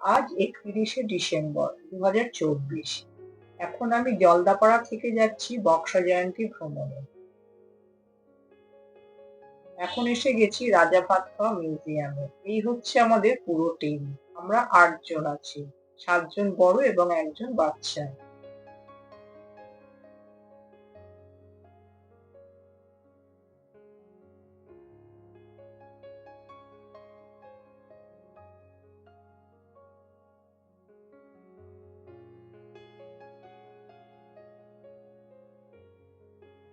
আজ একত্রিশে ডিসেম্বর দু এখন আমি জলদাপাড়া থেকে যাচ্ছি বক্সা জয়ন্তী ভ্রমণে। এখন এসে গেছি রাজা ভাতখাওয়া মিউজিয়ামে। এই হচ্ছে আমাদের পুরো টিম আমরা আটজন আছি। সাতজন বড় এবং একজন বাচ্চা।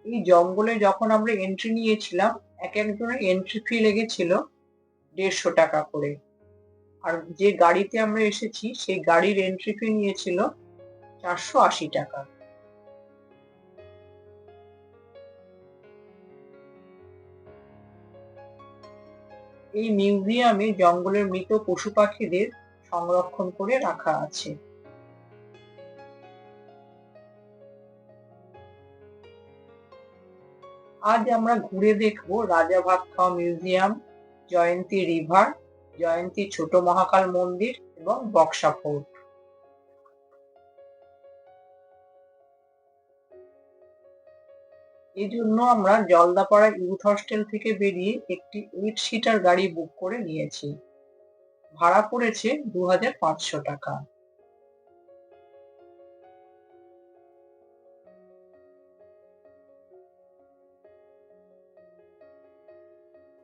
এই জঙ্গলে যখন আমরা এন্ট্রি নিয়েছিলাম, এক একজনের এন্ট্রি ফি লেগেছিল দেড়শো টাকা করে। আর যে গাড়িতে আমরা এসেছি, সেই গাড়ির এন্ট্রি ফি নিয়েছিল চারশো আশি টাকা। এই মিউজিয়ামে জঙ্গলের মৃত পশু পাখিদের সংরক্ষণ করে রাখা আছে। আজ আমরা ঘুরে দেখব রাজা ভাতখাওয়া মিউজিয়াম, জয়ন্তী রিভার, জয়ন্তী ছোট মহাকাল মন্দির এবং বক্সা ফোর্ট। এই জন্য আমরা জলদাপাড়া ইউথ হস্টেল থেকে বেরিয়ে একটি এইট সিটার গাড়ি বুক করে নিয়েছি। ভাড়া পড়েছে দু হাজার পাঁচশো টাকা।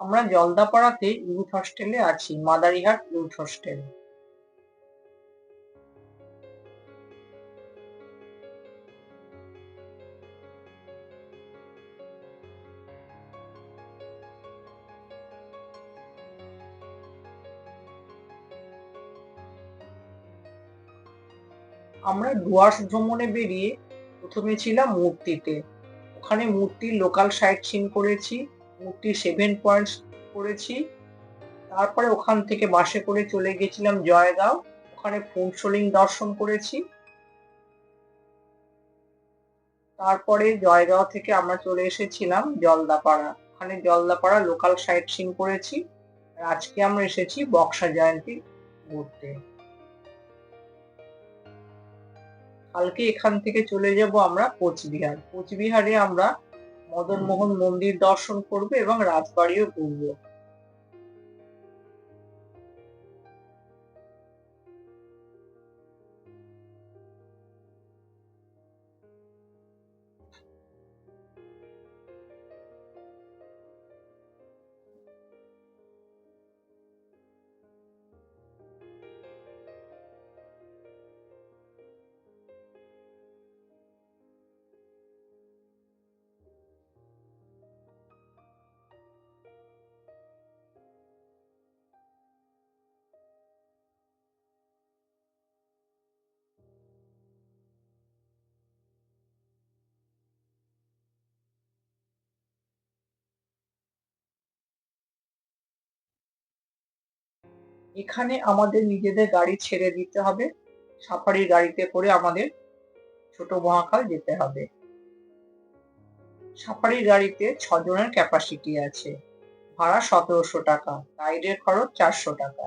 আমরা জলদাপাড়াতে ইউথ হস্টেলে আছি, মাদারিহাট ইউথ হস্টেল। আমরা ডুয়ার্স ভ্রমণে বেরিয়ে প্রথমে ছিলাম মূর্তিতে। ওখানে মূর্তির লোকাল সাইট সিন করেছি। মূর্তি সেভেন পয়েন্টস করেছি। তারপরে ওখান থেকে বাসে করে চলে গেছিলাম জয়গাঁও। ওখানে ফুনসোলিং দর্শন করেছি। তারপরে জয়গাঁও থেকে আমরা চলে এসেছিলাম জলদাপাড়া। ওখানে জলদাপাড়া লোকাল সাইট সিন করেছি। আর আজকে আমরা এসেছি বক্সা জয়ন্তী ঘুরতে। কালকে এখান থেকে চলে যাব আমরা কোচবিহার। কোচবিহারে আমরা মদনমোহন মন্দির দর্শন করবে এবং রাজবাড়িও ঘুরবো। এখানে আমাদের নিজেদের গাড়ি ছেড়ে দিতে হবে। সাফারির গাড়িতে করে আমাদের ছোট মহাকাল যেতে হবে। সাফারি গাড়িতে ছজনের ক্যাপাসিটি আছে। ভাড়া সতেরোশো টাকা গাইডের খরচ চারশো টাকা।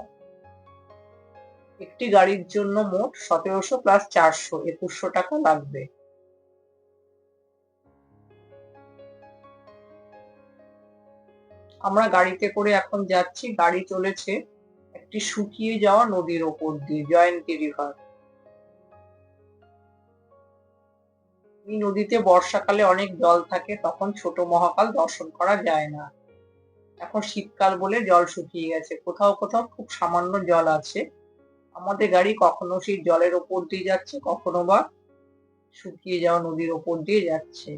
একটি গাড়ির জন্য মোট সতেরোশো প্লাস চারশো, একুশশো টাকা লাগবে। আমরা গাড়িতে করে এখন যাচ্ছি, গাড়ি চলেছে। একটি শুকিয়ে যাওয়া নদীর ওপর দিয়ে, জয়ন্তী রিভার এই নদীতে বর্ষাকালে অনেক জল থাকে, তখন ছোট মহাকাল দর্শন করা যায় না। এখন শীতকাল বলে জল শুকিয়ে গেছে। কোথাও কোথাও খুব সামান্য জল আছে। আমাদের গাড়ি কখনো সেই জলের ওপর দিয়ে যাচ্ছে, কখনো বা শুকিয়ে যাওয়া নদীর ওপর দিয়ে যাচ্ছে।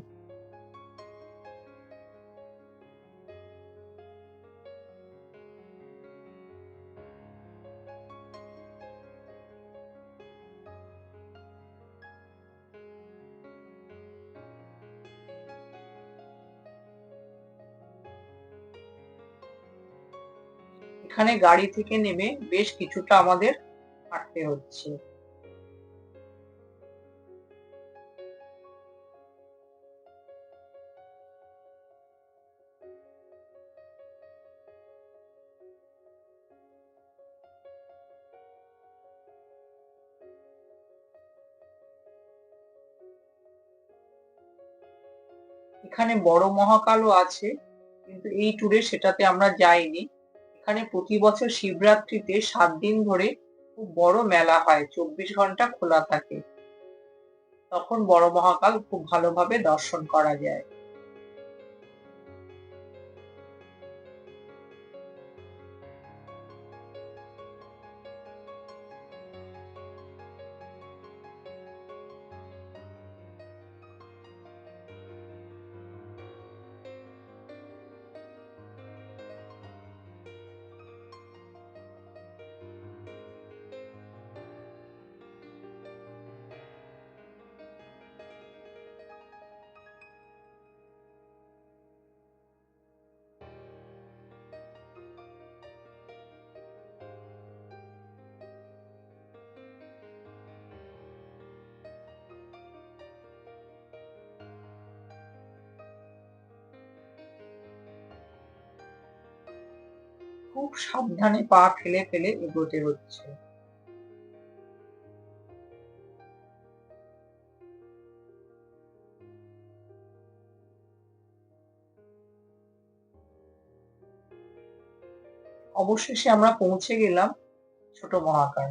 এখানে গাড়ি থেকে নেমে বেশ কিছুটা আমাদের হাঁটতে হচ্ছে। এখানে বড় মহাকালও আছে, কিন্তু এই ট্যুরে সেটাতে আমরা যাইনি। এখানে প্রতি বছর শিবরাত্রিতে সাত দিন ধরে খুব বড় মেলা হয়, চব্বিশ ঘণ্টা খোলা থাকে। তখন বড় মহাকাল খুব ভালোভাবে দর্শন করা যায়। খুব সাবধানে পা ফেলে ফেলে এগোতে হচ্ছে। অবশেষে আমরা পৌঁছে গেলাম ছোট মহাকাল।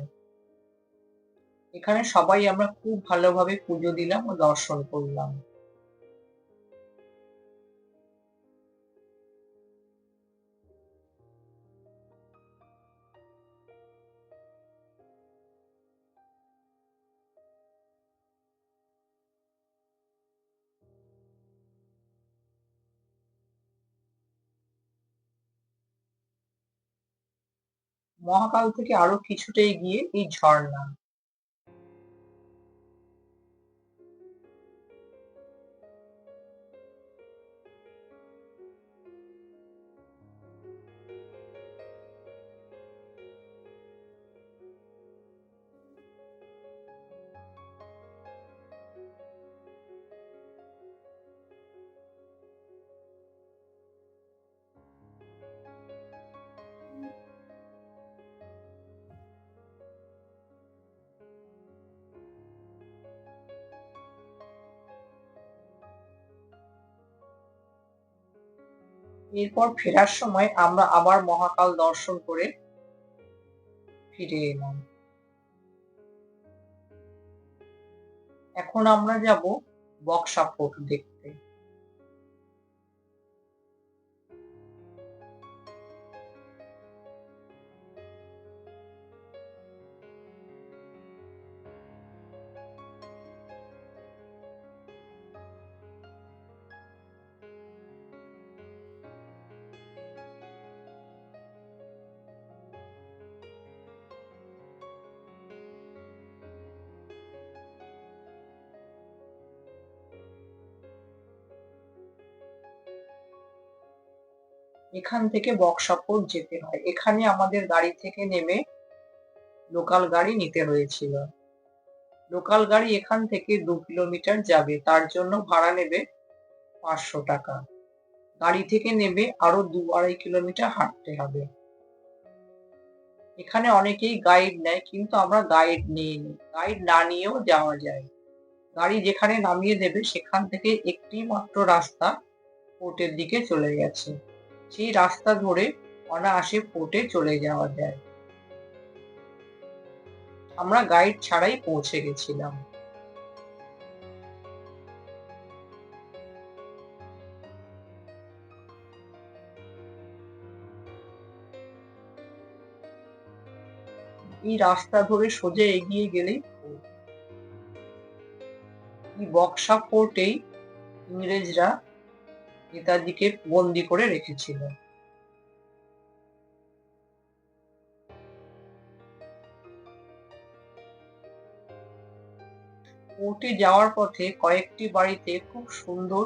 এখানে সবাই আমরা খুব ভালোভাবে পুজো দিলাম ও দর্শন করলাম। মহাকাল থেকে আরও কিছুটা এগিয়ে এই ঝর্ণা। এরপর ফেরার সময় আমরা আবার মহাকাল দর্শন করে ফিরে এলাম। এখন আমরা যাব বক্সা ফোর্ট দেখতে। এখান থেকে বক্সাপুর যেতে হয়। এখানে আমাদের গাড়ি থেকে নেমে লোকাল গাড়ি নিতে হয়েছিল। লোকাল গাড়ি এখান থেকে দু কিলোমিটার যাবে, তার জন্য ভাড়া নেবে পাঁচশো টাকা। গাড়ি থেকে নেবে আরও দু আড়াই কিলোমিটার হাঁটতে হবে। এখানে অনেকেই গাইড নেয়, কিন্তু আমরা গাইড নিই গাইড না নিয়েও যাওয়া যায়। গাড়ি যেখানে নামিয়ে দেবে, সেখান থেকে একটি মাত্র রাস্তা পোর্টের দিকে চলে গেছে। সেই রাস্তা ধরে অনায়াসে পোর্টে চলে যাওয়া যায়। আমরা গাইড ছাড়াই পৌঁছে গেছিলাম। এই রাস্তা ধরে সোজা এগিয়ে গেলেই বক্সা ফোর্টেই ইংরেজরা নেতাজিকে বন্দি করে রেখেছিল। কোর্টে যাওয়ার পথে কয়েকটি বাড়িতে খুব সুন্দর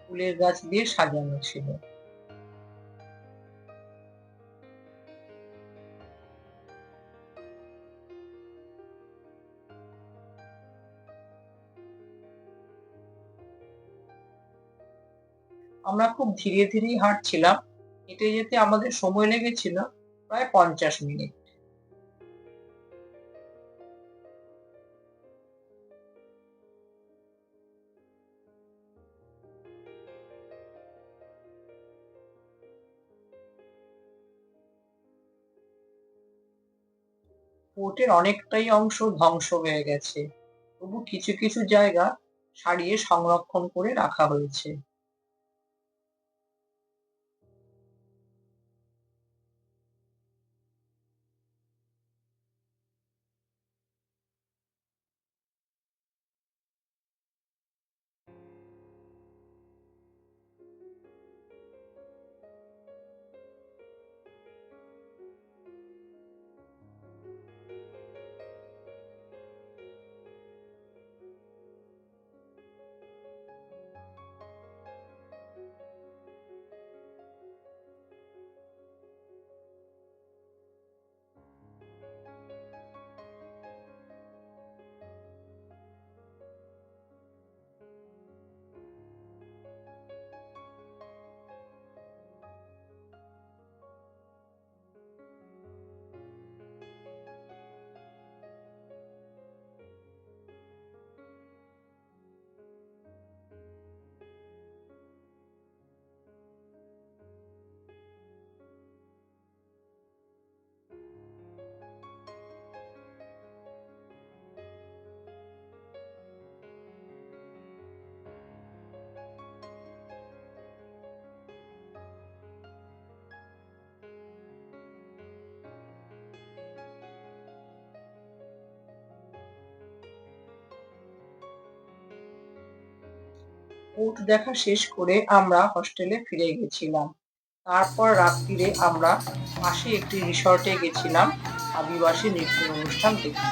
ফুলের গাছ দিয়ে সাজানো ছিল। আমরা খুব ধীরে ধীরেই হাঁটছিলাম, হেঁটে যেতে আমাদের সময় লেগেছিল প্রায় পঞ্চাশ মিনিট। পোর্টের অনেকটাই অংশ ধ্বংস হয়ে গেছে, তবু কিছু কিছু জায়গা সারিয়ে সংরক্ষণ করে রাখা হয়েছে। পোর্ট দেখা শেষ করে আমরা হস্টেলে ফিরে গেছিলাম। তারপর রাত্রিরে আমরা পাশে একটি রিসর্টে গেছিলাম। আদিবাসী নৃত্য অনুষ্ঠান দেখতে।